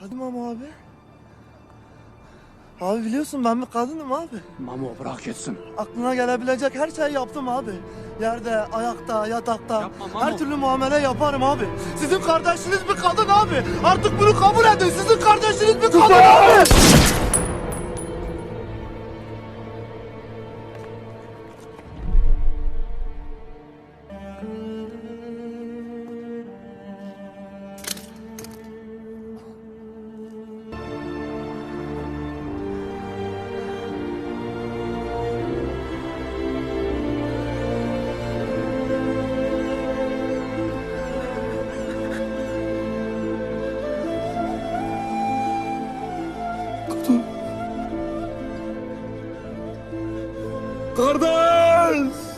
Hadi Mamo abi. Abi biliyorsun ben bir kadınım abi. Mamo bırak etsin. Aklına gelebilecek her şeyi yaptım abi. Yerde, ayakta, yatakta. Yapma Mamo. her türlü muamele yaparım abi. Sizin kardeşiniz bir kadın abi. Artık bunu kabul edin. Sizin kardeşiniz bir kadın abi. Kardeş!